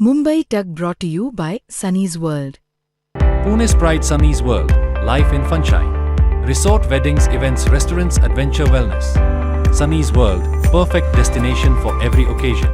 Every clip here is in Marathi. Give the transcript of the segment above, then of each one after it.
Mumbai Tug brought to you by Sunny's World. Pune's Pride Sunny's World, Life in Funshine. Resort weddings, events, restaurants, adventure wellness. Sunny's World, perfect destination for every occasion.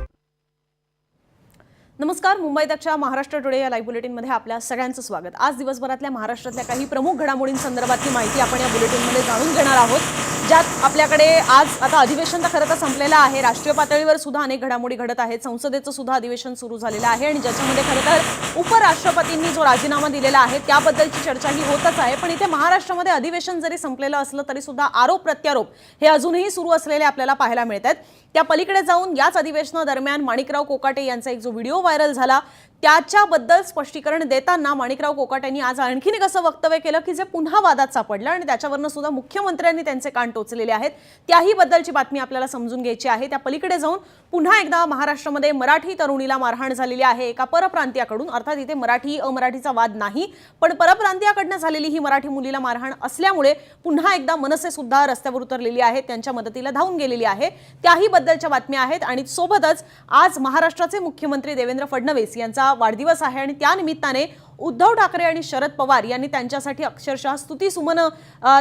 नमस्कार मुंबई तकच्या महाराष्ट्र टुडे या लाईव्ह बुलेटिनमध्ये आपल्या सगळ्यांचं स्वागत आज दिवसभरातल्या महाराष्ट्रातल्या काही प्रमुख घडामोडींसंदर्भातली माहिती आपण या बुलेटिनमध्ये जाणून घेणार आहोत ज्यात आपल्याकडे आज आता अधिवेशन तर खरं तर संपलेलं आहे. राष्ट्रीय पातळीवर सुद्धा अनेक घडामोडी घडत आहेत. संसदेचं सुद्धा अधिवेशन सुरू झालेलं आहे आणि ज्याच्यामध्ये खरं तर उपराष्ट्रपतींनी जो राजीनामा दिलेला आहे त्याबद्दलची चर्चा ही होतच आहे. पण इथे महाराष्ट्रामध्ये अधिवेशन जरी संपलेलं असलं तरी सुद्धा आरोप प्रत्यारोप हे अजूनही सुरू असलेले आपल्याला पाहायला मिळत आहेत त्या पलीकडे जाऊन याच अधिवेशनादरम्यान माणिकराव कोकाटे यांचा एक जो व्हिडिओ व्हायरल झाला त्याच्याबद्दल स्पष्टीकरण देताना माणिकराव कोकाट यांनी आज आणखीन एक असं वक्तव्य केलं की जे पुन्हा वादात सापडलं आणि त्याच्यावरनं सुद्धा मुख्यमंत्र्यांनी त्यांचे कान टोचलेले आहेत. त्याही बद्दलची बातमी आपल्याला समजून घ्यायची आहे. त्या पलीकडे जाऊन पुन्हा एकदा महाराष्ट्रामध्ये मराठी तरुणीला मारहाण झालेली आहे. एका परप्रांतीयाकडून अर्थात इथे मराठी अमराठीचा वाद नाही पण परप्रांतीयाकडनं झालेली ही मराठी मुलीला मारहाण असल्यामुळे पुन्हा एकदा मनसे सुद्धा रस्त्यावर उतरलेली आहे त्यांच्या मदतीला धावून गेलेली आहे. त्याही बद्दलच्या बातम्या आहेत आणि सोबतच आज महाराष्ट्राचे मुख्यमंत्री देवेंद्र फडणवीस यांचा वाढदिवस आहे आणि त्या निमित्ताने उद्धव ठाकरे आणि शरद पवार यांनी त्यांच्यासाठी अक्षरशः स्तुतीसुमनं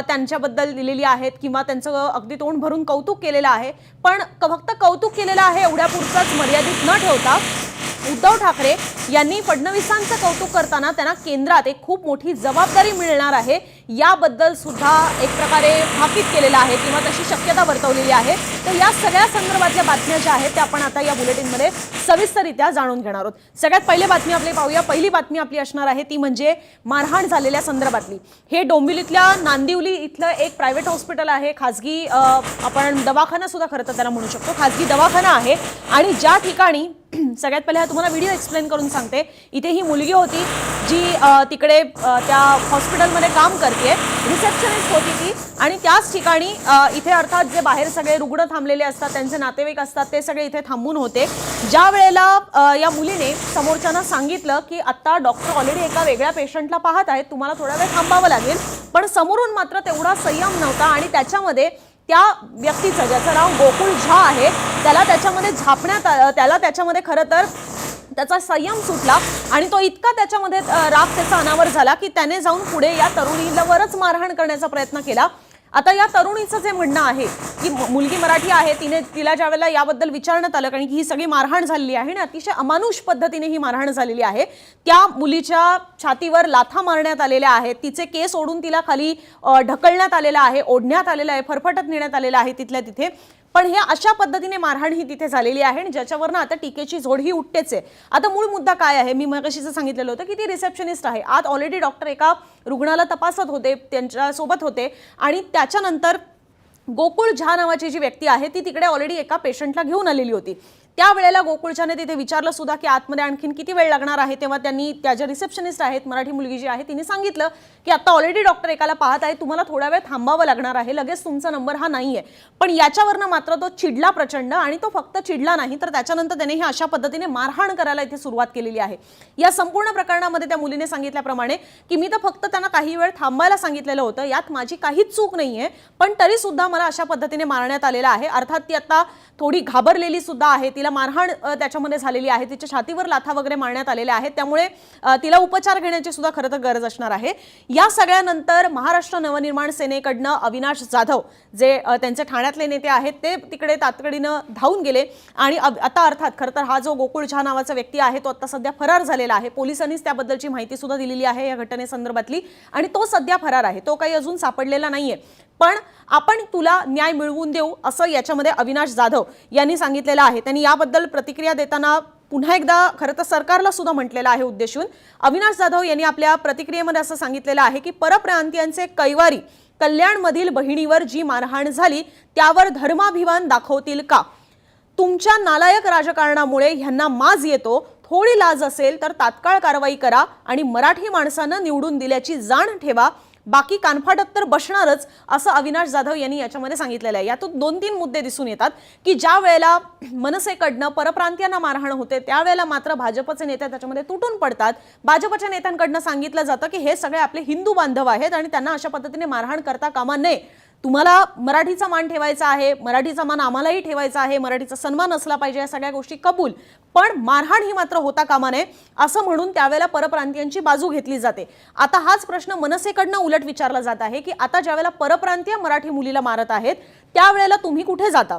त्यांच्याबद्दल दिलेली आहेत किंवा त्यांचं अगदी तोंड भरून कौतुक केलेलं आहे. पण क- फक्त कौतुक केलेलं आहे एवढ्यापुरतंच मर्यादित न ठेवता उद्धव ठाकरे यांनी फडणवीसांचं कौतुक करताना त्यांना केंद्रात एक खूप मोठी जबाबदारी मिळणार आहे. याबद्दल सुद्धा एक प्रकारे भाकीत केलेलं आहे किंवा तशी शक्यता वर्तवलेली आहे. तर या सगळ्या संदर्भातल्या बातम्या ज्या आहेत त्या आपण आता या बुलेटिनमध्ये सविस्तररित्या जाणून घेणार आहोत. सगळ्यात पहिले बातमी आपली पाहूया. पहिली बातमी आपली असणार आहे ती म्हणजे मारहाण झालेल्या संदर्भातली. हे डोंबिवलीतल्या नांदिवली इथलं एक प्रायव्हेट हॉस्पिटल आहे. खाजगी आपण दवाखाना सुद्धा खरं तर त्याला म्हणू शकतो. खाजगी दवाखाना आहे आणि ज्या ठिकाणी सगळ्यात पहिले हा तुम्हाला व्हिडिओ एक्सप्लेन करून सांगते. इथे ही मुलगी होती जी तिकडे त्या हॉस्पिटलमध्ये काम करते रिसेप्शनिस्ट होती ती. आणि त्याच ठिकाणी इथे अर्थात जे बाहेर सगळे रुग्ण थांबलेले असतात त्यांचे नातेवाईक असतात ते सगळे इथे थांबून होते. ज्या वेळेला या मुलीने समोरच्यांना सांगितलं की आत्ता डॉक्टर ऑलरेडी एका वेगळ्या पेशंटला पाहत आहेत तुम्हाला थोडा वेळ थांबावं लागेल. पण समोरून मात्र तेवढा संयम नव्हता आणि त्याच्यामध्ये त्या व्यक्तीचं ज्याचं नाव गोकुळ झा आहे त्याला त्याच्यामध्ये झापण्यात आ- त्याला त्याच्यामध्ये खरं तर त्याचा संयम सुटला आणि तो इतका त्याच्यामध्ये राग त्याचा अनावर झाला की त्याने जाऊन पुढे या तरुणीलावरच मारहाण करण्याचा प्रयत्न केला. आता या तरुणीचं जे म्हणणं आहे की मु- मुलगी मराठी आहे तिने तिला ज्या वेळेला याबद्दल विचारण्यात आलं कारण की ही सगळी मारहाण झालेली आहे आणि अतिशय अमानुष पद्धतीने ही मारहाण झालेली आहे. त्या मुलीच्या छातीवर लाथा मारण्यात आलेल्या आहेत तिचे केस ओढून तिला खाली ढकलण्यात आलेलं आहे ओढण्यात आलेलं आहे फरफटत नेण्यात आलेलं आहे तिथल्या तिथे. पण हे अशा पद्धतीने मारहाण ही तिथे झालेली आहे आणि ज्याच्यावरनं आता टीकेची झोड ही उठतेच आहे. आता मूळ मुद्दा काय आहे? मी मगाशीचं सांगितलेलं होतं की ती रिसेप्शनिस्ट आहे. आज ऑलरेडी डॉक्टर एका रुग्णाला तपासत होते त्यांच्यासोबत होते आणि त्याच्यानंतर गोकुळ झा नावाची जी व्यक्ती आहे ती तिकडे ऑलरेडी एका पेशंटला घेऊन आलेली होती. त्यावेळेला गोकुळच्याने तिथे विचारलं सुद्धा की आतमध्ये आणखीन किती वेळ लागणार आहे? तेव्हा त्यांनी त्या ज्या रिसेप्शनिस्ट आहेत मराठी मुलगी जी आहे तिने सांगितलं की आता ऑलरेडी डॉक्टर एकाला पाहत आहे तुम्हाला थोडा वेळ थांबावं लागणार आहे लगेच तुमचा नंबर हा नाही आहे पण याच्यावरनं मात्र तो चिडला प्रचंड आणि तो फक्त चिडला नाही तर त्याच्यानंतर त्याने हे अशा पद्धतीने मारहाण करायला इथे सुरुवात केलेली आहे. या संपूर्ण प्रकरणामध्ये त्या मुलीने सांगितल्याप्रमाणे की मी तर फक्त त्यांना काही वेळ थांबायला सांगितलेलं होतं यात माझी काहीच चूक नाही आहे पण तरी सुद्धा मला अशा पद्धतीने मारण्यात आलेलं आहे. अर्थात ती आता थोडी घाबरलेली सुद्धा आहे तिला मारहाण त्याच्यामध्ये झालेली आहे. तिच्या छातीवर लाथा वगैरे मारण्यात आलेल्या आहेत. त्यामुळे तिला उपचार घेण्याची सुद्धा खरं तर गरज असणार आहे. या सगळ्यानंतर महाराष्ट्र नवनिर्माण सेनेकडनं अविनाश जाधव जे त्यांचे ठाण्यातले नेते आहेत ते तिकडे तातडीनं धावून गेले. आणि अब- आता अर्थात खरं तर हा जो गोकुळ झा नावाचा व्यक्ती आहे तो आता सध्या फरार झालेला आहे. पोलिसांनीच त्याबद्दलची माहिती सुद्धा दिलेली आहे या घटनेसंदर्भातली. आणि तो सध्या फरार आहे. तो काही अजून सापडलेला नाहीये. पण आपण तुला न्याय मिळवून देऊ असं याच्यामध्ये अविनाश जाधव यांनी सांगितलेलं आहे. त्यांनी याबद्दल प्रतिक्रिया देताना पुन्हा एकदा खरं तर सरकारला सुद्धा म्हटलेलं आहे उद्देशून. अविनाश जाधव यांनी आपल्या प्रतिक्रियेमध्ये असं सांगितलेलं आहे की परप्रांतीयांचे कैवारी कल्याणमधील बहिणीवर जी मारहाण झाली त्यावर धर्माभिमान दाखवतील का? तुमच्या नालायक राजकारणामुळे ह्यांना माज येतो थोडी लाज असेल तर तात्काळ कारवाई करा आणि मराठी माणसानं निवडून दिल्याची जाण ठेवा. बाकी कानफाटक तर बसणारच असं अविनाश जाधव यांनी याच्यामध्ये सांगितलेलं आहे. यातून दोन तीन मुद्दे दिसून येतात की ज्या वेळेला मनसेकडनं परप्रांतीयांना मारहाण होते त्यावेळेला मात्र भाजपचे नेते त्याच्यामध्ये तुटून पडतात. भाजपच्या नेत्यांकडनं सांगितलं जातं की हे सगळे आपले हिंदू बांधव आहेत आणि त्यांना अशा पद्धतीने मारहाण करता कामा नये. तुम्हाला मराठीचा मान ठेवायचा आहे मराठीचा मान आम्हालाही ठेवायचा आहे मराठीचा सन्मान असला पाहिजे या सगळ्या गोष्टी कबूल. पण मारहाण ही मात्र होता कामा नये असं म्हणून त्यावेळेला परप्रांतीयांची बाजू घेतली जाते. आता हाच प्रश्न मनसेकडनं उलट विचारला जात आहे की आता ज्यावेळेला परप्रांतीय मराठी मुलीला मारत आहेत त्यावेळेला तुम्ही कुठे जाता?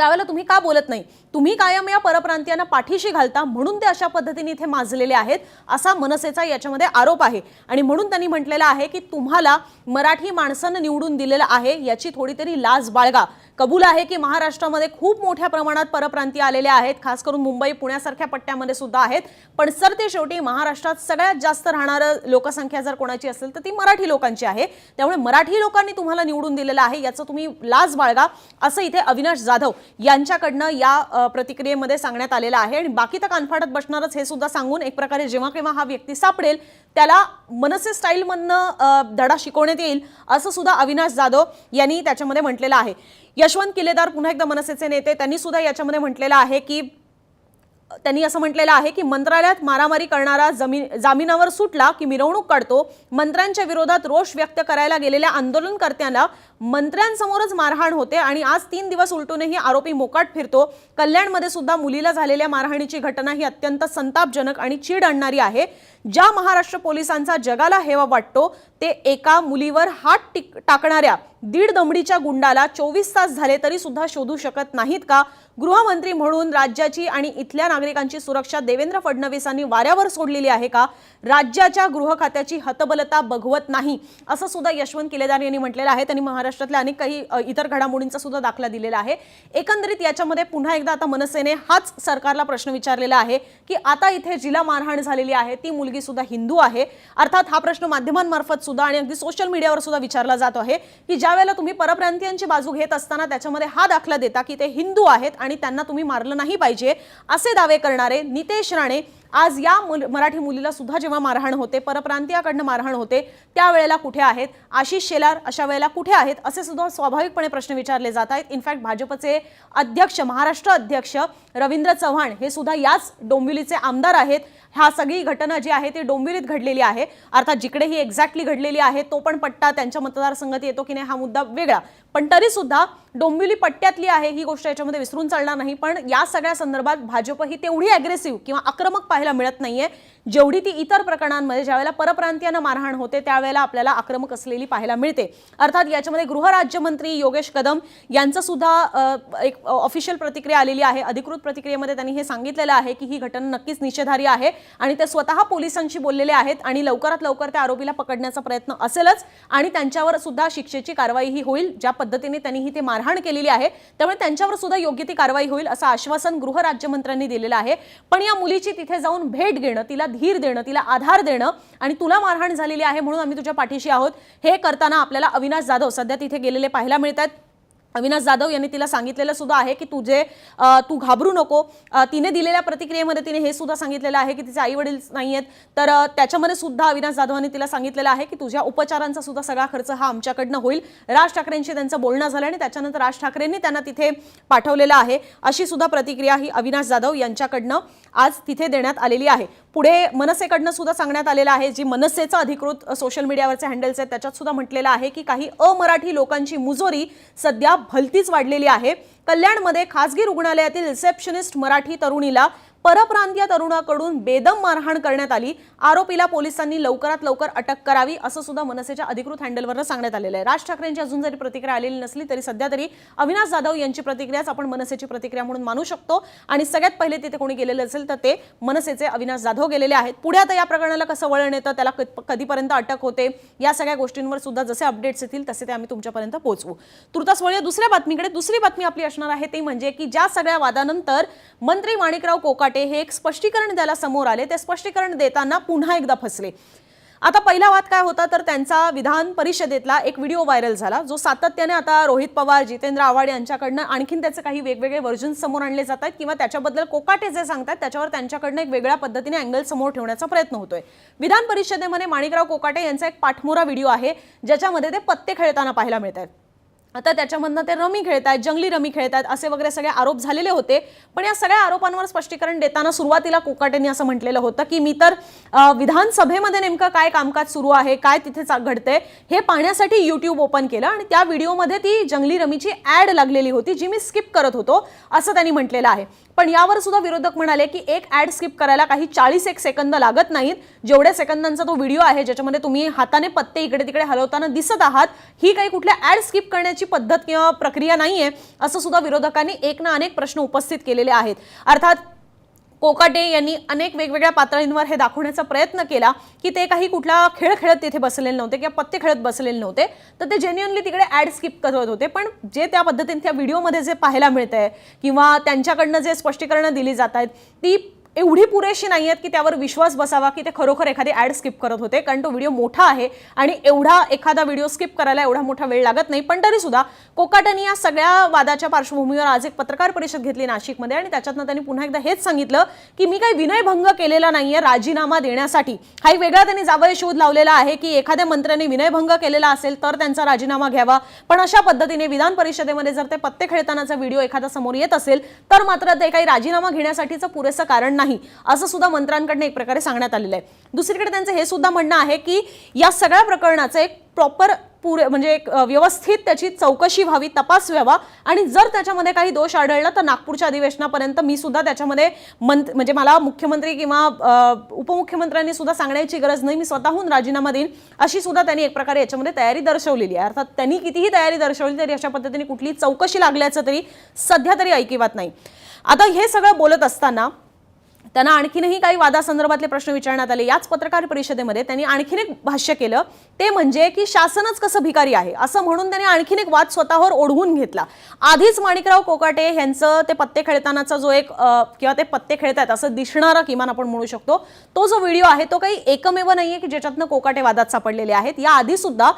त्यावेळेला तुम्ही का बोलत नाही? तुम्ही कायम या परप्रांतीयांना पाठीशी घालता म्हणून ते अशा पद्धतीने इथे माजलेले आहेत असा मनसेचा याच्यामध्ये आरोप आहे. आणि म्हणून त्यांनी म्हटलेलं आहे की तुम्हाला मराठी माणसानं निवडून दिलेलं आहे याची थोडी तरी लाज बाळगा. कबूल आहे की महाराष्ट्रामध्ये खूप मोठ्या प्रमाणात परप्रांतीय आलेले आहेत. खास करून मुंबई पुण्यासारख्या पट्ट्यामध्ये सुद्धा आहेत. पण सर ते शेवटी महाराष्ट्रात सगळ्यात जास्त राहणारं लोकसंख्या जर कोणाची असेल तर ती मराठी लोकांची आहे. त्यामुळे मराठी लोकांनी तुम्हाला निवडून दिलेलं आहे याचं तुम्ही लाज बाळगा. असं इथे अविनाश जाधव यांच्याकडनं या प्रतिक्रियेमध्ये सांगण्यात आलेलं आहे. आणि बाकी तर कानफाटत बसणारच हे सुद्धा सांगून एक प्रकारे जेव्हा केव्हा हा व्यक्ती सापडेल त्याला मनसे स्टाईलमधनं धडा शिकवण्यात येईल असं सुद्धा अविनाश जाधव यांनी त्याच्यामध्ये म्हटलेलं आहे. यशवंत किल्लेदार पुन्हा एकदा मनसेचे नेते त्यांनी सुद्धा याच्यामध्ये म्हटलेलं आहे की त्यांनी असं म्हटलेलं आहे की मंत्रालयात मारामारी करणारा जमीन जामिनावर सुटला की मिरवणूक काढतो मंत्र्यांच्या विरोधात रोष व्यक्त करायला गेलेल्या आंदोलनकर्त्यांना मंत्र्यांसमोरच मारहाण होते आणि आज तीन दिवस उलटूनही आरोपी मोकाट फिरतो. कल्याणमध्ये सुद्धा मुलीला झालेल्या मारहाणीची घटना ही अत्यंत संतापजनक आणि चीड आणणारी आहे. ज्या महाराष्ट्र पोलिसांचा जगाला हेवा वाटतो ते एका मुलीवर हात टिक टाकणाऱ्या दीड दमडीच्या गुंडाला चोवीस तास झाले तरी सुद्धा शोधू शकत नाहीत का? गृहमंत्री म्हणून राज्याची आणि इथल्या नागरिकांची सुरक्षा देवेंद्र फडणवीसांनी वाऱ्यावर सोडलेली आहे का? राज्याच्या गृह खात्याची हतबलता बघवत नाही असं सुद्धा यशवंत किलेदार यांनी म्हटलेलं आहे. त्यांनी महाराष्ट्रातल्या अनेक काही इतर घडामोडींचा सुद्धा दाखला दिलेला आहे. एकंदरीत याच्यामध्ये पुन्हा एकदा आता मनसेने हाच सरकारला प्रश्न विचारलेला आहे की आता इथे जिला मारहाण झालेली आहे ती मुली मुलगी सुद्धा हिंदू आहे. अर्थात हा प्रश्न माध्यमांमार्फत सुद्धा आणि अगदी सोशल मीडियावर सुद्धा विचारला जातो आहे. की ज्या वेळेला तुम्ही परप्रांतीयांची बाजू घेत असताना त्याच्यामध्ये हा दाखला देता की ते हिंदू आहेत आणि त्यांना तुम्ही मारलं नाही पाहिजे असे दावे करणारे नितेश राणे आज या मुल- मराठी मुलीला सुद्धा जेव्हा मारहाण होते परप्रांतीयाकडनं मारहाण होते त्यावेळेला कुठे आहेत? आशिष शेलार अशा वेळेला कुठे आहेत? असे सुद्धा स्वाभाविकपणे प्रश्न विचारले जात आहेत. इनफॅक्ट भाजपचे अध्यक्ष महाराष्ट्र अध्यक्ष रवींद्र चव्हाण हे सुद्धा याच डोंबिवलीचे आमदार आहेत. ह्या सगळी घटना जी आहे ती डोंबिवलीत घडलेली आहे. अर्थात जिकडे ही एक्झॅक्टली घडलेली आहे तो पण पट्टा त्यांच्या मतदारसंघात येतो की नाही हा मुद्दा वेगळा. पण तरी सुद्धा डोंबिवली पट्ट्यातली आहे ही गोष्ट याच्यामध्ये विसरून चालणार नाही. पण या सगळ्या संदर्भात भाजप ही तेवढी अग्रेसिव्ह किंवा आक्रमक पाहायला मिळत नाहीये. जेवढी ती इतर प्रकरणांमध्ये ज्यावेळेला परप्रांतीयांना मारहाण होते त्यावेळेला आपल्याला आक्रमक असलेली पाहायला मिळते. अर्थात याच्यामध्ये गृहराज्यमंत्री योगेश कदम यांचं सुद्धा एक ऑफिशियल प्रतिक्रिया आलेली आहे. अधिकृत प्रतिक्रियेमध्ये त्यांनी हे सांगितलेलं आहे की ही घटना नक्कीच निषेधार्ह आहे आणि ते स्वतः पोलिसांशी बोललेले आहेत आणि लवकरात लवकर त्या आरोपीला पकडण्याचा प्रयत्न असेलच आणि त्यांच्यावर सुद्धा शिक्षेची कारवाई ही होईल ज्या पद्धतीने त्यांनी ते मारहाण केलेली आहे. त्यामुळे त्यांच्यावर सुद्धा योग्य ती कारवाई होईल असं आश्वासन गृहराज्यमंत्र्यांनी दिलेलं आहे. पण या मुलीची तिथे जाऊन भेट घेणं तिला धीर देणं तिला आधार देणं आणि तुला मारहाण झालेली आहे म्हणून आम्ही तुझ्या पाठीशी आहोत हे करताना आपल्याला अविनाश जाधव सध्या तिथे गेलेले पाहायला मिळतात अविनाश जाधव यांनी तिला सांगितलेलं सुद्धा आहे की तुझे तू घाबरू नको. तिने दिलेल्या प्रतिक्रियेमध्ये तिने हे सुद्धा सांगितलेलं आहे की तिचे आई वडील नाही आहेत तर त्याच्यामध्ये सुद्धा अविनाश जाधवांनी तिला सांगितलेलं आहे की तुझ्या उपचारांचा सुद्धा सगळा खर्च हा आमच्याकडनं होईल. राज ठाकरेंशी त्यांचं बोलणं झालं आणि त्याच्यानंतर राज ठाकरेंनी त्यांना तिथे पाठवलेलं आहे. अशी सुद्धा प्रतिक्रिया ही अविनाश जाधव यांच्याकडनं आज तिथे देण्यात आलेली आहे. पुढे मनसेकडनं सुद्धा सांगण्यात आलेलं आहे जी मनसेचं अधिकृत सोशल मीडियावरचे हँडल्स आहेत त्याच्यात सुद्धा म्हटलेलं आहे की काही अमराठी लोकांची मुजोरी सध्या भलतीच वाढलेली आहे. कल्याणमध्ये खासगी रुग्णालयातील रिसेप्शनिस्ट मराठी तरुणीला परप्रांतीय तरुणाकडून बेदम मारहाण करण्यात आली. आरोपीला पोलिसांनी लवकरात लवकर अटक करावी असं सुद्धा मनसेच्या अधिकृत हँडलवरनं सांगण्यात आलेलं आहे. राज ठाकरेंची अजून जरी प्रतिक्रिया आलेली नसली तरी सध्या तरी अविनाश जाधव यांची प्रतिक्रियाच आपण मनसेची प्रतिक्रिया म्हणून मानू शकतो. आणि सगळ्यात पहिले तिथे कोणी गेलेलं असेल तर ते मनसेचे अविनाश जाधव गेलेले आहेत. पुढे आता या प्रकरणाला कसं वळण येतं त्याला कधीपर्यंत अटक होते या सगळ्या गोष्टींवर सुद्धा जसे अपडेट्स येतील तसे ते आम्ही तुमच्यापर्यंत पोहोचवू. तुर्तास वळूया दुसऱ्या बातमीकडे दुसरी बातमी आपली असणार आहे ते म्हणजे की ज्या सगळ्या वादानंतर मंत्री माणिकराव कोकाटे हे एक स्पष्टीकरण द्यायला समोर आले ते स्पष्टीकरण देताना पुन्हा एकदा फसले. आता पहिला वाद काय होता तर त्यांचा विधान परिषदेतला एक व्हिडिओ व्हायरल झाला जो सातत्याने आता रोहित पवार जितेंद्र आव्हाड यांच्याकडनं आणखीन त्याचे काही वेगवेगळे व्हर्जन समोर आणले जात आहेत किंवा त्याच्याबद्दल कोकाटे जे सांगतात त्याच्यावर त्यांच्याकडनं एक वेगळ्या पद्धतीने अँगल समोर ठेवण्याचा प्रयत्न होतोय. विधान परिषदेमध्ये माणिकराव कोकाटे यांचा एक पाठमोरा व्हिडिओ आहे ज्याच्यामध्ये ते पत्ते खेळताना पाहायला मिळत आहेत आता त्याच्यामधनं ते रमी खेळतायत जंगली रमी खेळतायत असे वगैरे सगळे आरोप झालेले होते. पण या सगळ्या आरोपांवर स्पष्टीकरण देताना सुरुवातीला कोकाटेंनी असं म्हटलेलं होतं की मी तर विधानसभेमध्ये नेमकं काय कामकाज सुरू आहे काय तिथे घडतंय हे पाहण्यासाठी युट्यूब ओपन केलं आणि त्या व्हिडिओमध्ये ती जंगली रमीची ॲड लागलेली होती जी मी स्किप करत होतो असं त्यांनी म्हटलेलं आहे. पण यावर सुद्धा विरोधक म्हणाले की एक ॲड स्किप करायला काही चाळीस एक सेकंद लागत नाहीत. जेवढ्या सेकंदांचा तो व्हिडिओ आहे ज्याच्यामध्ये तुम्ही हाताने पत्ते इकडे तिकडे हलवताना दिसत आहात ही काही कुठल्या ॲड स्किप करण्याची पद्धत किंवा प्रक्रिया नाहीये असं सुद्धा विरोधकांनी एक ना अनेक प्रश्न उपस्थित केलेले आहेत. अर्थात कोकाटे यांनी अनेक वेगवेगळ्या पातळींवर हे दाखवण्याचा प्रयत्न केला की ते काही कुठला खेळ खेळत तिथे बसलेले नव्हते किंवा पत्ते खेळत बसलेले नव्हते. तर ते जेन्युअनली तिकडे ॲड स्किप करत होते. पण जे त्या पद्धतीने त्या व्हिडिओमध्ये जे पाहायला मिळतंय किंवा त्यांच्याकडनं जे स्पष्टीकरणं दिली जात आहेत ती एवढी पुरेशी नाही आहेत की त्यावर विश्वास बसावा की ते खरोखर एखादी ॲड स्किप करत होते. कारण तो व्हिडिओ मोठा आहे आणि एवढा एखादा व्हिडिओ स्किप करायला एवढा मोठा वेळ लागत नाही. पण तरीसुद्धा कोकाटनी या सगळ्या वादाच्या पार्श्वभूमीवर आज एक पत्रकार परिषद घेतली नाशिकमध्ये आणि त्याच्यातनं त्यांनी पुन्हा एकदा हेच सांगितलं की मी काही विनयभंग केलेला नाही आहे राजीनामा देण्यासाठी. हा एक वेगळा त्यांनी जावय शोध लावलेला आहे की एखाद्या मंत्र्याने विनयभंग केलेला असेल तर त्यांचा राजीनामा घ्यावा. पण अशा पद्धतीने विधान परिषदेमध्ये जर ते पत्ते खेळतानाचा व्हिडिओ एखादा समोर येत असेल तर मात्र ते काही राजीनामा घेण्यासाठीचं पुरेसं कारण नाही असं सुद्धा मंत्र्यांकडनं एक प्रकारे सांगण्यात आलेलं आहे. दुसरीकडे त्यांचं हे सुद्धा म्हणणं आहे की या सगळ्या प्रकरणाचं एक प्रॉपर पुरे म्हणजे एक व्यवस्थित त्याची चौकशी व्हावी तपास व्हावा आणि जर त्याच्यामध्ये काही दोष आढळला तर नागपूरच्या अधिवेशनापर्यंत मी सुद्धा त्याच्यामध्ये मंत म्हणजे मला मुख्यमंत्री किंवा उपमुख्यमंत्र्यांनी सुद्धा सांगण्याची गरज नाही. मी स्वतःहून राजीनामा देईन अशी सुद्धा त्यांनी एक प्रकारे याच्यामध्ये तयारी दर्शवलेली आहे. अर्थात त्यांनी कितीही तयारी दर्शवली तरी अशा पद्धतीने कुठली चौकशी लागल्याचं तरी सध्या तरी ऐकिवात नाही. आता हे सगळं बोलत असताना त्यांना आणखीनही काही वादासंदर्भातले प्रश्न विचारण्यात आले. याच पत्रकार परिषदेमध्ये त्यांनी आणखीन एक भाष्य केलं. ते म्हणजे की शासनच कसं भिकारी आहे? असं म्हणून त्यांनी आणखीन एक वाद स्वतःवर ओढवून घेतला. आधीच माणिकराव कोकाटे यांचं ते पत्ते खेळतानाचा जो एक किंवा ते पत्ते खेळतायत असं दिसणारा किमान आपण म्हणू शकतो तो जो व्हिडिओ आहे तो काही एकमेव नाहीये की ज्याच्यातनं कोकाटे वादात सापडलेले आहेत. या आधी सुद्धा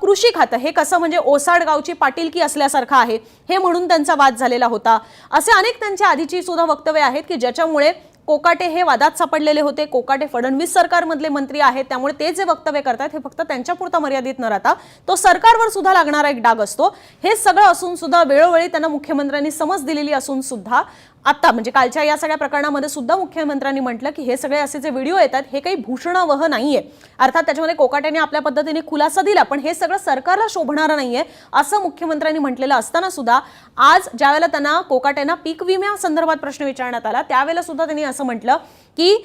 कृषी खातं हे कसं म्हणजे ओसाड गावची पाटीलकी असल्यासारखं आहे हे म्हणून त्यांचा वाद झालेला होता. असे अनेक त्यांच्या आधीची सुद्धा वक्तव्य आहेत की ज्याच्यामुळे कोकाटे हे वादात सापडलेले होते. कोकाटे फडणवीस सरकारमधले मंत्री आहेत. त्यामुळे ते जे वक्तव्य करतात हे फक्त त्यांच्यापुरता मर्यादित न राहता तो सरकारवर सुद्धा लागणारा एक डाग असतो. हे सगळं असून सुद्धा वेळोवेळी त्यांना मुख्यमंत्र्यांनी समज दिलेली असून सुद्धा आत्ता म्हणजे कालच्या या सगळ्या प्रकरणामध्ये सुद्धा मुख्यमंत्र्यांनी म्हटलं की हे सगळे असे जे व्हिडिओ येतात हे काही भूषणावह नाहीये. अर्थात त्याच्यामध्ये कोकाट्याने आपल्या पद्धतीने खुलासा दिला पण हे सगळं सरकारला शोभणारं नाहीये असं मुख्यमंत्र्यांनी म्हटलेलं असताना सुद्धा आज ज्यावेळेला त्यांना कोकाट्यांना पीक विम्या संदर्भात प्रश्न विचारण्यात आला त्यावेळेला सुद्धा त्यांनी असं म्हटलं की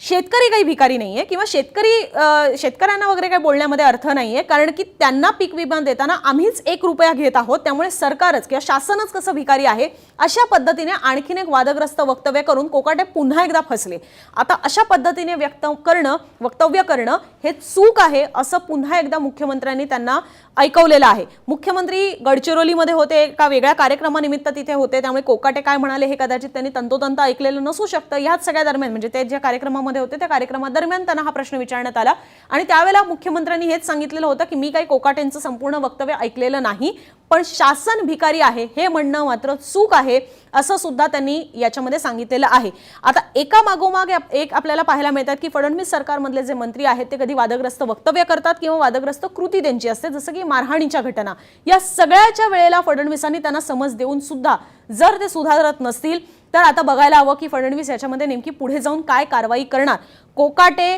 शेतकरी काही भिकारी नाही आहे किंवा शेतकरी शेतकऱ्यांना वगैरे काही बोलण्यामध्ये अर्थ नाही आहे कारण की त्यांना पीक विमा देताना आम्हीच एक रुपया घेत आहोत त्यामुळे सरकारच किंवा शासनच कसं भिकारी आहे अशा पद्धतीने आणखीन एक वादग्रस्त वक्तव्य करून कोकाटे पुन्हा एकदा फसले. आता अशा पद्धतीने व्यक्त करणं वक्तव्य करणं हे चूक आहे असं पुन्हा एकदा मुख्यमंत्र्यांनी त्यांना ऐकवलेलं आहे. मुख्यमंत्री गडचिरोलीमध्ये होते एका वेगळ्या कार्यक्रमानिमित्त तिथे होते त्यामुळे कोकाटे काय म्हणाले हे कदाचित त्यांनी तंतोतंत ऐकलेलं नसू शकतं. ह्याच सगळ्या दरम्यान म्हणजे ते ज्या कार्यक्रमामध्ये होते त्या कार्यक्रमादरम्यान त्यांना हा प्रश्न विचारण्यात आला. आणि त्यावेळेला मुख्यमंत्र्यांनी हेच सांगितलेलं होतं की मी काही कोकाटेंचं संपूर्ण वक्तव्य ऐकलेलं नाही पण शासन भिकारी आहे हे म्हणणं मात्र चूक आहे. असं सुद्धा त्यांनी याच्यामध्ये सांगितलेलं आहे. आता एका मागोमाग एक आपल्याला पाहायला मिळतात की फडणवीस सरकारमधले जे मंत्री आहेत ते कधी वादग्रस्त वक्तव्य करतात किंवा वादग्रस्त कृती त्यांची असते जसं की मारहाणीच्या घटना. या सगळ्याच्या वेळेला फडणवीसांनी त्यांना समज देऊन सुद्धा जर ते सुधारत नसतील तर आता बघायला हवं की फडणवीस याच्यामध्ये नेमकी पुढे जाऊन काय कारवाई करणार. कोकाटे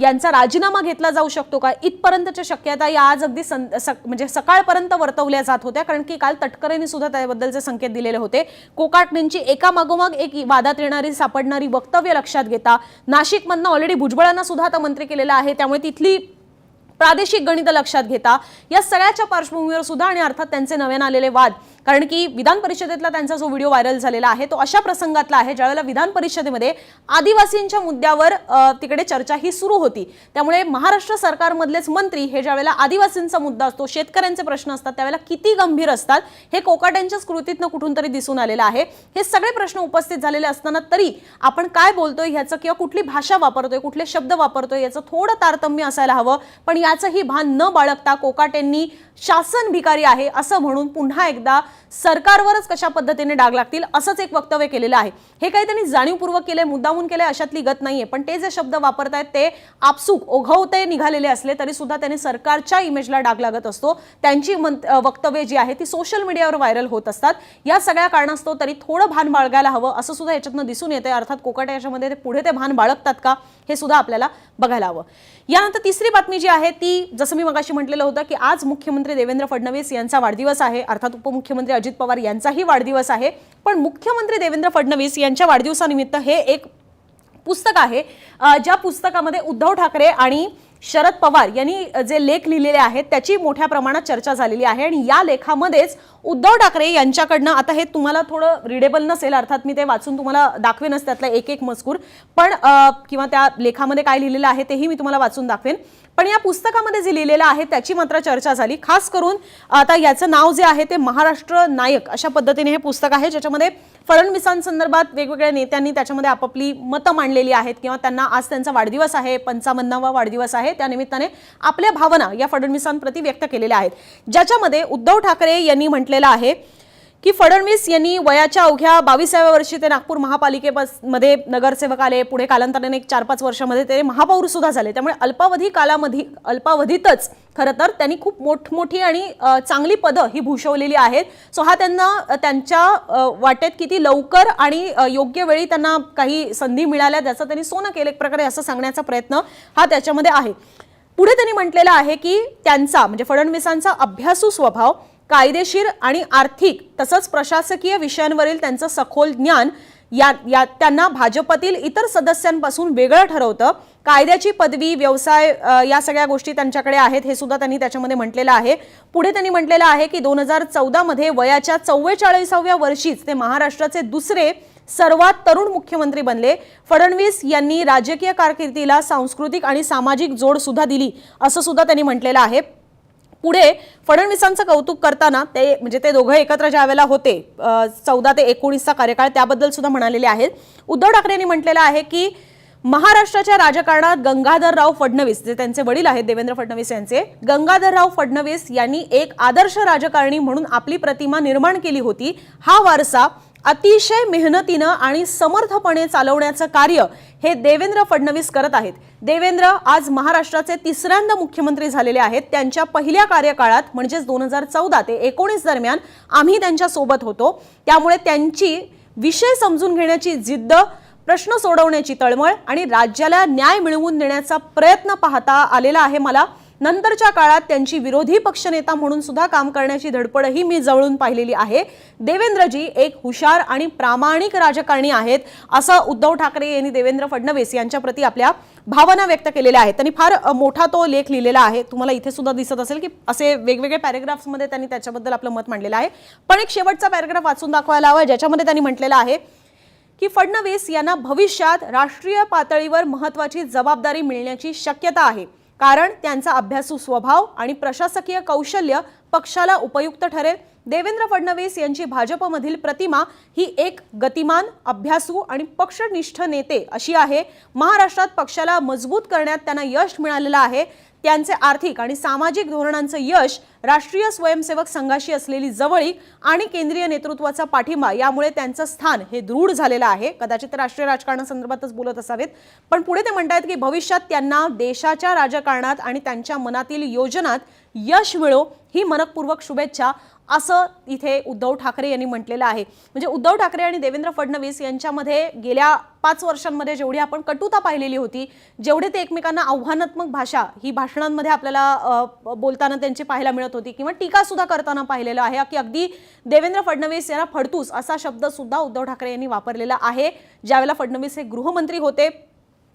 यांचा राजीनामा घेतला जाऊ शकतो का? इथपर्यंतच्या शक्यता या आज अगदी सं- म्हणजे सकाळपर्यंत वर्तवल्या जात होत्या कारण की काल तटकरेंनी सुद्धा त्याबद्दलचे संकेत दिलेले होते. कोकाटेंची एका मागोमाग एक वादात येणारी सापडणारी वक्तव्य लक्षात घेता नाशिकमधनं ऑलरेडी भुजबळांना सुद्धा आता मंत्री केलेलं आहे त्यामुळे तिथली प्रादेशिक गणित लक्षात घेता या सगळ्याच्या पार्श्वभूमीवर सुद्धा आणि अर्थात त्यांचे नव्यान आलेले वाद कारण की विधान परिषदेतला त्यांचा जो व्हिडिओ व्हायरल झालेला आहे तो अशा प्रसंगातला आहे ज्यावेळेला विधान परिषदेमध्ये आदिवासींच्या मुद्द्यावर तिकडे चर्चा ही सुरू होती. त्यामुळे महाराष्ट्र सरकारमधलेच मंत्री हे ज्यावेळेला आदिवासींचा मुद्दा असतो शेतकऱ्यांचे प्रश्न असतात त्यावेळेला किती गंभीर असतात हे कोकाट्यांच्याच कृतीतनं कुठून तरी दिसून आलेलं आहे. हे सगळे प्रश्न उपस्थित झालेले असताना तरी आपण काय बोलतोय ह्याचं किंवा कुठली भाषा वापरतोय कुठले शब्द वापरतोय याचं थोडं तारतम्य असायला हवं. पण याचंही भान न बाळगता कोकाटेंनी शासन भिकारी आहे असं म्हणून पुन्हा एकदा सरकारवरच कशा पद्धतीने डाग लागतील असंच एक वक्तव्य केलेलं आहे. हे काही त्यांनी जाणीवपूर्वक केलंय मुद्दामून केलंय अशातली गत नाहीये. पण ते जे शब्द वापरतायत ते आपसूक ओघवते निघालेले असले तरी सुद्धा त्यांनी सरकारच्या इमेजला डाग लागत असतो. त्यांची मंत- जी आहे ती सोशल मीडियावर व्हायरल होत असतात. या सगळ्या कारणास्तव तरी थोडं भान बाळगायला हवं असं सुद्धा याच्यातनं दिसून येते अर्थात कोकट याच्यामध्ये ते पुढे ते भान बाळगतात का हे सुद्धा आपल्याला बघायला हवं. यानंतर तिसरी बातमी जी आहे ती जसं मी मगाशी म्हटलेलं होतं की आज मुख्यमंत्री देवेंद्र फडणवीस यांचा वाढदिवस आहे. अर्थात उपमुख्यमंत्री अजित पवार यांचाही वाढदिवस आहे. पण मुख्यमंत्री देवेंद्र फडणवीस यांच्या वाढदिवसानिमित्त हे एक पुस्तक आहे. ज्या पुस्तकामध्ये उद्धव ठाकरे आणि शरद पवार यांनी जे लेख लिहिलेले आहेत त्याची मोठ्या प्रमाणात चर्चा झालेली आहे आणि या लेखामध्येच उद्धव ठाकरे यांच्याकडनं आता हे तुम्हाला थोडं रिडेबल नसेल अर्थात मी ते वाचून तुम्हाला दाखवेनच त्यातला एक एक मजकूर. पण किंवा त्या लेखामध्ये काय लिहिलेलं आहे तेही मी तुम्हाला वाचून दाखवेन. पण या पुस्तकामध्ये जे लिहिलेलं आहे त्याची मात्र चर्चा झाली. खास करून आता याचं नाव जे आहे ते महाराष्ट्र नायक अशा पद्धतीने हे पुस्तक आहे ज्याच्यामध्ये फडणवीसांसंदर्भात वेगवेगळ्या नेत्यांनी त्याच्यामध्ये आपापली मतं मांडलेली आहेत किंवा त्यांना आज त्यांचा वाढदिवस आहे पंचावन्नावा वाढदिवस आहे. त्या निमित्ताने आपल्या भावना या फडणवीसांप्रती व्यक्त केलेल्या आहेत. ज्याच्यामध्ये उद्धव ठाकरे यांनी म्हटलं म्हटलेलं आहे की फडणवीस यांनी वयाच्या अवघ्या बावीसाव्या वर्षी ते नागपूर महापालिकेमध्ये नगरसेवक आले. पुढे कालांतराने एक चार पाच वर्षामध्ये ते महापौर सुद्धा झाले. त्यामुळे अल्पावधी कालामध्ये अल्पावधीतच खरं तर त्यांनी खूप मोठमोठी आणि चांगली पदं ही भूषवलेली आहेत. सो हा त्यांना त्यांच्या वाटेत किती लवकर आणि योग्य वेळी त्यांना काही संधी मिळाल्या त्याचं त्यांनी सोनं केलं एक प्रकारे असं सांगण्याचा प्रयत्न हा त्याच्यामध्ये आहे. पुढे त्यांनी म्हटलेलं आहे की त्यांचा म्हणजे फडणवीसांचा अभ्यासू स्वभाव कायदेशीर आणि आर्थिक तसंच प्रशासकीय विषयांवरील त्यांचं सखोल ज्ञान या या त्यांना भाजपतील इतर सदस्यांपासून वेगळं ठरवतं. कायद्याची पदवी व्यवसाय या सगळ्या गोष्टी त्यांच्याकडे आहेत हे सुद्धा त्यांनी त्याच्यामध्ये म्हटलेलं आहे. पुढे त्यांनी म्हटलेलं आहे की दोन हजार चौदामध्ये वयाच्या चव्वेचाळीसाव्या वर्षीच ते महाराष्ट्राचे दुसरे सर्वात तरुण मुख्यमंत्री बनले. फडणवीस यांनी राजकीय कारकिर्दीला सांस्कृतिक आणि सामाजिक जोड सुद्धा दिली असं सुद्धा त्यांनी म्हटलेलं आहे. पुढे फडणवीसांचं कौतुक करताना ते म्हणजे ते दोघं एकत्र ज्या वेळेला होते चौदा ते एकोणीसचा कार्यकाळ त्याबद्दल सुद्धा म्हणालेले आहेत. उद्धव ठाकरे यांनी म्हटलेलं आहे की महाराष्ट्राच्या राजकारणात गंगाधरराव फडणवीस जे त्यांचे वडील आहेत देवेंद्र फडणवीस यांचे गंगाधरराव फडणवीस यांनी एक आदर्श राजकारणी म्हणून आपली प्रतिमा निर्माण केली होती. हा वारसा अतिशय मेहनतीनं आणि समर्थपणे चालवण्याचं कार्य हे देवेंद्र फडणवीस करत आहेत. देवेंद्र आज महाराष्ट्राचे तिसऱ्यांदा मुख्यमंत्री झालेले आहेत. त्यांच्या पहिल्या कार्यकाळात म्हणजेच दोन हजार चौदा ते एकोणीस दरम्यान आम्ही त्यांच्यासोबत होतो. त्यामुळे त्यांची विषय समजून घेण्याची जिद्द प्रश्न सोडवण्याची तळमळ आणि राज्याला न्याय मिळवून देण्याचा प्रयत्न पाहता आलेला आहे मला. नंतरच्या काळात त्यांची विरोधी पक्षनेता म्हणून सुद्धा काम करण्याची धडपडही मी जवळून पाहिलेली आहे. देवेंद्रजी एक हुशार आणि प्रामाणिक राजकारणी आहेत असं उद्धव ठाकरे यांनी देवेंद्र फडणवीस यांच्या प्रती आपल्या भावना व्यक्त केलेल्या आहेत. त्यांनी फार मोठा तो लेख लिहिलेला आहे. तुम्हाला इथे सुद्धा दिसत असेल की असे वेगवेगळे पॅरेग्राफ्समध्ये त्यांनी त्याच्याबद्दल आपलं मत मांडलेलं आहे. पण एक शेवटचा पॅरेग्राफ वाचून दाखवायला हवा ज्याच्यामध्ये त्यांनी म्हटलेलं आहे की फडणवीस यांना भविष्यात राष्ट्रीय पातळीवर महत्वाची जबाबदारी मिळण्याची शक्यता आहे. कारण त्यांचा अभ्यासू स्वभाव आणि प्रशासकीय कौशल्य पक्षाला उपयुक्त ठरेल. देवेंद्र फडणवीस यांची भाजपमधील प्रतिमा ही एक गतिमान अभ्यासू आणि पक्षनिष्ठ नेते अशी आहे. महाराष्ट्रात पक्षाला मजबूत करण्यात त्यांना यश मिळालेलं आहे. त्यांचे आर्थिक आणि सामाजिक धोरणांचं यश राष्ट्रीय स्वयंसेवक संघाशी असलेली जवळीक आणि केंद्रीय नेतृत्वाचा पाठिंबा यामुळे त्यांचं स्थान हे दृढ झालेलं आहे. कदाचित राष्ट्रीय राजकारणासंदर्भातच बोलत असावेत. पण पुढे ते म्हणतायत की भविष्यात त्यांना देशाच्या राजकारणात आणि त्यांच्या मनातील योजनात यश मिळो ही मनपूर्वक शुभेच्छा असं इथे उद्धव ठाकरे यांनी म्हटलेलं आहे. म्हणजे उद्धव ठाकरे आणि देवेंद्र फडणवीस यांच्यामध्ये गेल्या पाच वर्षांमध्ये जेवढी आपण कटुता पाहिलेली होती जेवढे ते एकमेकांना आव्हानात्मक भाषा ही भाषणांमध्ये आपल्याला बोलताना त्यांची पाहायला मिळत होती किंवा टीकासुद्धा करताना पाहिलेलं आहे की अगदी देवेंद्र फडणवीस यांना फडतूस असा शब्दसुद्धा उद्धव ठाकरे यांनी वापरलेला आहे. ज्यावेळेला फडणवीस हे गृहमंत्री होते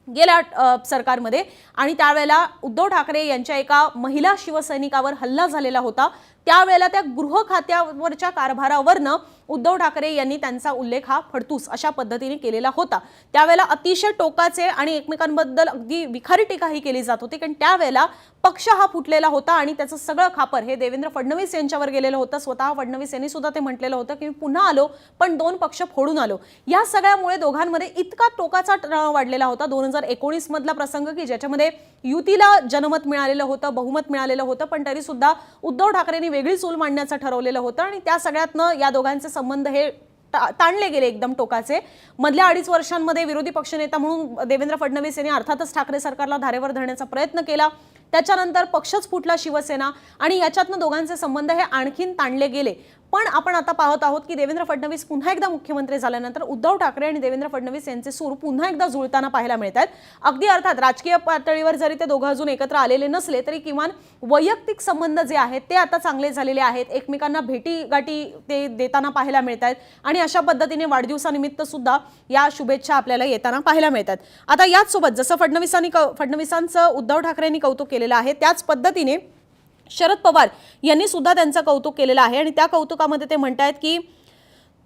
गेल्या सरकारमध्ये आणि त्यावेळेला उद्धव ठाकरे यांच्या एका महिला शिवसैनिकावर हल्ला झालेला होता. त्यावेळेला त्या गृह खात्यावरच्या कारभारावरनं उद्धव ठाकरे यांनी त्यांचा उल्लेख हा फडतूस अशा पद्धतीने केलेला होता. त्यावेळेला अतिशय टोकाचे आणि एकमेकांबद्दल अगदी विखारी टीकाही केली जात होती कारण त्यावेळेला पक्ष हा फुटलेला होता आणि त्याचं सगळं खापर हे देवेंद्र फडणवीस यांच्यावर गेलेलं होतं. स्वतः फडणवीस यांनी सुद्धा ते म्हटलेलं होतं की मी पुन्हा आलो पण दोन पक्ष फोडून आलो. या सगळ्यामुळे दोघांमध्ये इतका टोकाचा तणाव वाढलेला होता. दोन हजार एकोणीस मधला प्रसंग की ज्याच्यामध्ये युतीला जनमत मिळालेलं होतं बहुमत मिळालेलं होतं पण तरी सुद्धा उद्धव ठाकरेंनी वेगळी चूल मांडण्याचं ठरवलेलं होतं आणि त्या सगळ्यातनं या दोघांचे संबंध हे ता- ताणले गेले एकदम टोकाचे. मधल्या अडीच वर्षांमध्ये विरोधी पक्षनेता म्हणून देवेंद्र फडणवीस यांनी अर्थातच ठाकरे सरकारला धारेवर धरण्याचा प्रयत्न केला. त्याच्यानंतर पक्षच फुटला शिवसेना आणि याच्यातनं दोघांचे संबंध हे आणखीन ताणले गेले. पण आपण आता पाहत आहोत की देवेंद्र फडणवीस पुन्हा एकदा मुख्यमंत्री झाल्यानंतर उद्धव ठाकरे आणि देवेंद्र फडणवीस यांचे सूर पुन्हा एकदा जुळताना पाहायला मिळत आहेत. अगदी अर्थात राजकीय पातळीवर जरी ते दोघं अजून एकत्र आलेले नसले तरी किमान वैयक्तिक संबंध जे आहेत ते आता चांगले झालेले आहेत. एकमेकांना भेटीगाठी ते देताना पाहायला मिळत आहेत. आणि अशा पद्धतीने वाढदिवसानिमित्त सुद्धा या शुभेच्छा आपल्याला येताना पाहायला मिळतात आता याचसोबत जसं फडणवीसांनी क फडणवीसांचं उद्धव ठाकरेंनी कौतुक केलेलं आहे त्याच पद्धतीने शरद पवार यांनी सुद्धा त्यांचं कौतुक केलेलं आहे. आणि त्या कौतुकामध्ये ते म्हणतायत की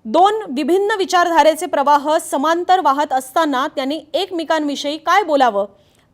दोन विभिन्न विचारधारेचे प्रवाह समांतर वाहत असताना त्यांनी एकमेकांविषयी काय बोलावं?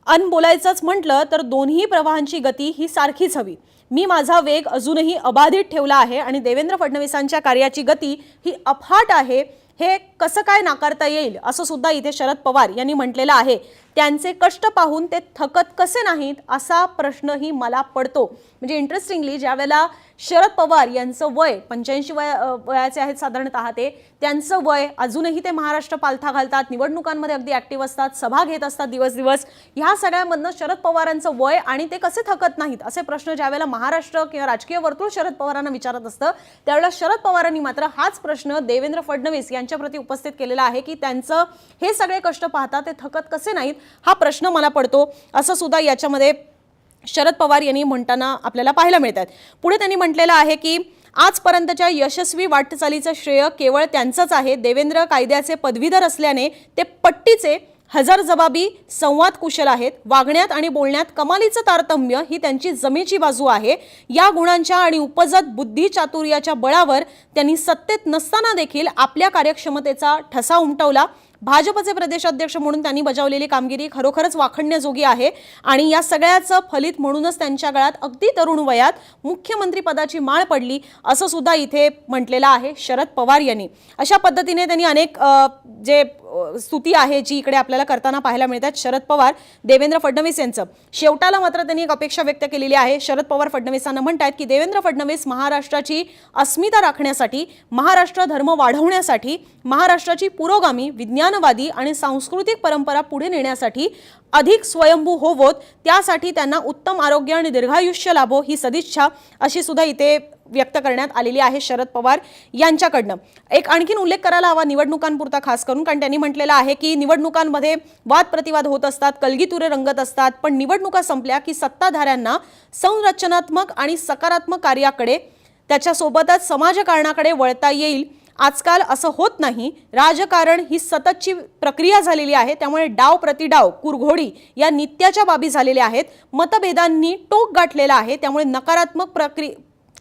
अन बोलायचंच म्हटलं तर दोन्ही प्रवाहांची गती ही सारखीच हवी. मी माझा वेग अजूनही अबाधित ठेवला आहे आणि देवेंद्र फडणवीसांच्या कार्याची गती ही अफाट आहे. हे कसं काय नाकारता येईल? असं सुद्धा इथे शरद पवार यांनी म्हटलेलं आहे. त्यांचे कष्ट पाहून ते थकत कसे नाहीत असा प्रश्नही मला पडतो. म्हणजे इंटरेस्टिंगली ज्यावेळेला शरद पवार यांचं वय पंच्याऐंशी वय वयाचे आहेत साधारणतः ते त्यांचं वय अजूनही ते महाराष्ट्र पालथा घालतात निवडणुकांमध्ये अगदी ॲक्टिव्ह असतात सभा घेत असतात दिवस दिवस ह्या सगळ्यामधनं शरद पवारांचं वय आणि ते कसे थकत नाहीत असे प्रश्न ज्यावेळेला महाराष्ट्र किंवा राजकीय वर्तुळ शरद पवारांना विचारत असतं त्यावेळेला शरद पवारांनी मात्र हाच प्रश्न देवेंद्र फडणवीस यांच्याप्रती उपस्थित केलेला आहे की त्यांचं हे सगळे कष्ट पाहता ते थकत कसे नाहीत हा प्रश्न मला पडतो असं सुद्धा याच्यामध्ये शरद पवार यांनी म्हणताना आपल्याला पाहायला मिळतात. पुढे त्यांनी म्हटलेलं आहे की आजपर्यंतच्या यशस्वी वाटचालीचं श्रेय केवळ त्यांचंच आहे. देवेंद्र कायद्याचे पदवीधर असल्याने ते पट्टीचे हजर जबाबी संवाद कुशल आहेत. वागण्यात आणि बोलण्यात कमालीचं तारतम्य ही त्यांची जमेची बाजू आहे. या गुणांच्या आणि उपजत बुद्धी चातुर्याच्या बळावर त्यांनी सत्तेत नसताना देखील आपल्या कार्यक्षमतेचा ठसा उमटवला. भाजपचे प्रदेशाध्यक्ष म्हणून त्यांनी बजावलेली कामगिरी खरोखरच वाखणण्याजोगी आहे. आणि या सगळ्याचं फलित म्हणूनच त्यांच्या गळ्यात अगदी तरुण वयात मुख्यमंत्री पदाची माळ पडली असं सुद्धा इथे म्हटलेलं आहे शरद पवार यांनी. अशा पद्धतीने त्यांनी अनेक जे स्तुती आहे जी इकडे आपल्याला करताना पाहायला मिळतात. शरद पवार देवेंद्र फडणवीस यांचं. शेवटाला मात्र त्यांनी एक अपेक्षा व्यक्त केलेली आहे. शरद पवार फडणवीसांना म्हणतात की देवेंद्र फडणवीस महाराष्ट्राची अस्मिता राखण्यासाठी महाराष्ट्र धर्म वाढवण्यासाठी महाराष्ट्राची पुरोगामी विज्ञानवादी आणि सांस्कृतिक परंपरा पुढे नेण्यासाठी अधिक स्वयंभू होवोत. त्यासाठी त्यांना उत्तम आरोग्य आणि दीर्घायुष्य लाभो ही सदिच्छा अशी सुद्धा इथे व्यक्त करण्यात आलेली आहे शरद पवार यांच्याकडनं. एक आणखीन उल्लेख करायला हवा निवडणुकांपुरता खास करून कारण त्यांनी म्हटलेलं आहे की निवडणुकांमध्ये वाद प्रतिवाद होत असतात कलगीतुरे रंगत असतात पण निवडणुका संपल्या की सत्ताधाऱ्यांना संरचनात्मक आणि सकारात्मक कार्याकडे त्याच्यासोबतच समाजकारणाकडे वळता येईल. आजकाल असं होत नाही. राजकारण ही सततची प्रक्रिया झालेली आहे. त्यामुळे डाव प्रतिडाव कुरघोडी या नित्याच्या बाबी झालेल्या आहेत. मतभेदांनी टोक गाठलेला आहे. त्यामुळे नकारात्मक प्रक्रि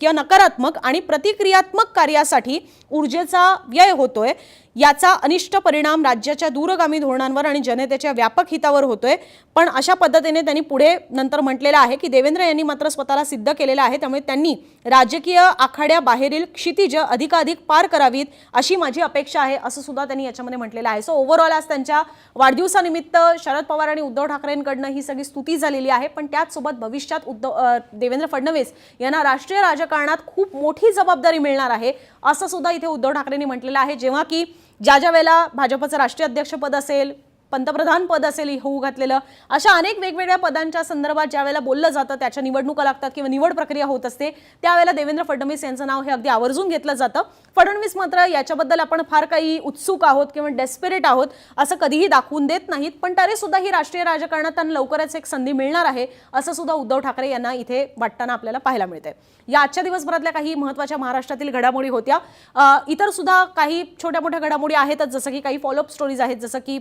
किंवा नकारात्मक आणि प्रतिक्रियात्मक कार्यासाठी ऊर्जेचा व्यय होतोय. याचा अनिष्ट परिणाम राज्याच्या दूरगामी धोरणांवर आणि जनतेच्या व्यापक हितावर होतोय. पण अशा पद्धतीने त्यांनी पुढे नंतर म्हटलेलं आहे की देवेंद्र यांनी मात्र स्वतःला सिद्ध केलेलं आहे. त्यामुळे त्यांनी राजकीय आखाड्याबाहेरील क्षितिज अधिकाधिक पार करावीत अशी माझी अपेक्षा आहे असं सुद्धा त्यांनी याच्यामध्ये म्हटलेलं आहे. सो ओव्हरऑल आज त्यांच्या वाढदिवसानिमित्त शरद पवार आणि उद्धव ठाकरेंकडनं ही सगळी स्तुती झालेली आहे. पण त्याचसोबत भविष्यात उद्धव देवेंद्र फडणवीस यांना राष्ट्रीय राजकारणात खूप मोठी जबाबदारी मिळणार आहे असं सुद्धा इथे उद्धव ठाकरेंनी म्हटलेलं आहे. जेव्हा की ज्या ज्या वेळेला भाजपचं राष्ट्रीय अध्यक्षपद असेल पंतप्रधान पद असेल होऊ घातलेलं. अशा अनेक वेगवेगळ्या पदांच्या संदर्भात ज्या वेळेला बोललं जातं त्याच्या निवडणुका लागतात किंवा निवड प्रक्रिया होत असते त्यावेळेला देवेंद्र फडणवीस यांचं नाव हे अगदी आवर्जून घेतलं जातं. फडणवीस मात्र याच्याबद्दल आपण फार काही उत्सुक आहोत किंवा डेस्पेरेट आहोत असं कधीही दाखवून देत नाहीत. पण तरी सुद्धा ही राष्ट्रीय राजकारणात त्यांना लवकरच एक संधी मिळणार आहे असं सुद्धा उद्धव ठाकरे यांना इथे वाटताना आपल्याला पाहायला मिळते या आजच्या दिवसभरातल्या काही महत्त्वाच्या महाराष्ट्रातील घडामोडी होत्या. इतर सुद्धा काही छोट्या मोठ्या घडामोडी आहेतच जसं की काही फॉलोअप स्टोरीज आहेत जसं की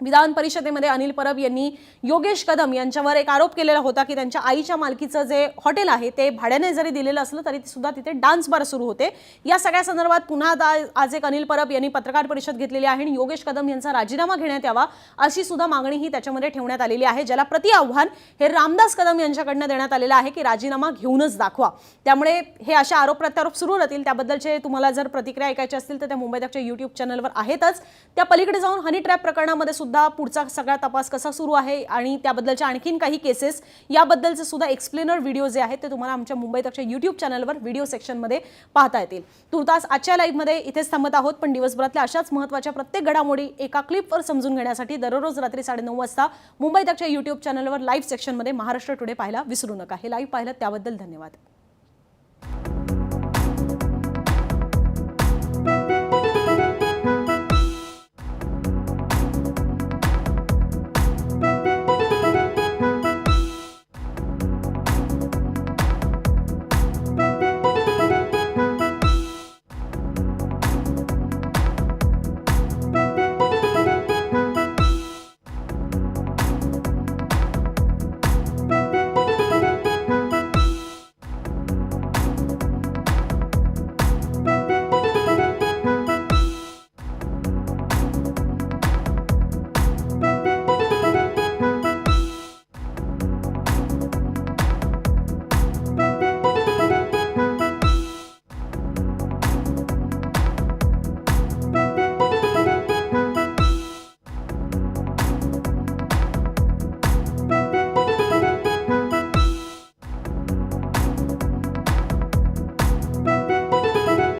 विधान परिषदेमध्ये अनिल परब यांनी योगेश कदम यांच्यावर एक आरोप केलेला होता की त्यांच्या आईच्या मालकीचं जे हॉटेल आहे ते भाड्याने जरी दिलेलं असलं तरी सुद्धा तिथे डान्स बार सुरू होते. या सगळ्या संदर्भात पुन्हा आज एक अनिल परब यांनी पत्रकार परिषद घेतलेली आहे आणि योगेश कदम यांचा राजीनामा घेण्यात यावा अशी सुद्धा मागणी ही त्याच्यामध्ये ठेवण्यात आलेली आहे. ज्याला प्रति आव्हान हे रामदास कदम यांच्याकडनं देण्यात आलेलं आहे की राजीनामा घेऊनच दाखवा. त्यामुळे हे अशा आरोप प्रत्यारोप सुरू राहतील. त्याबद्दलचे तुम्हाला जर प्रतिक्रिया ऐकायच्या असतील तर त्या मुंबई तकच्या युट्यूब चॅनलवर आहेतच. त्या पलीकडे जाऊन हनी ट्रॅप प्रकरणामध्ये सुद्धा सुद्धा पुढचा सगळा तपास कसा सुरू आहे आणि त्याबद्दलच्या आणखीन काही केसेस याबद्दलचे सुद्धा एक्सप्लेनर व्हिडिओ जे आहेत ते तुम्हाला आमच्या मुंबई तकच्या युट्यूब चॅनलवर व्हिडिओ सेक्शनमध्ये पाहता येतील. तुर्तास आजच्या लाईव्हमध्ये इथेच थांबत आहोत पण दिवसभरातल्या अशाच महत्त्वाच्या प्रत्येक घडामोडी एका क्लिपवर समजून घेण्यासाठी दररोज रात्री साडेनऊ वाजता मुंबई तकच्या युट्यूब चॅनलवर लाईव्ह सेक्शनमध्ये महाराष्ट्र टुडे पाहायला विसरू नका. हे लाईव्ह पाहिलं त्याबद्दल धन्यवाद.